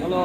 hello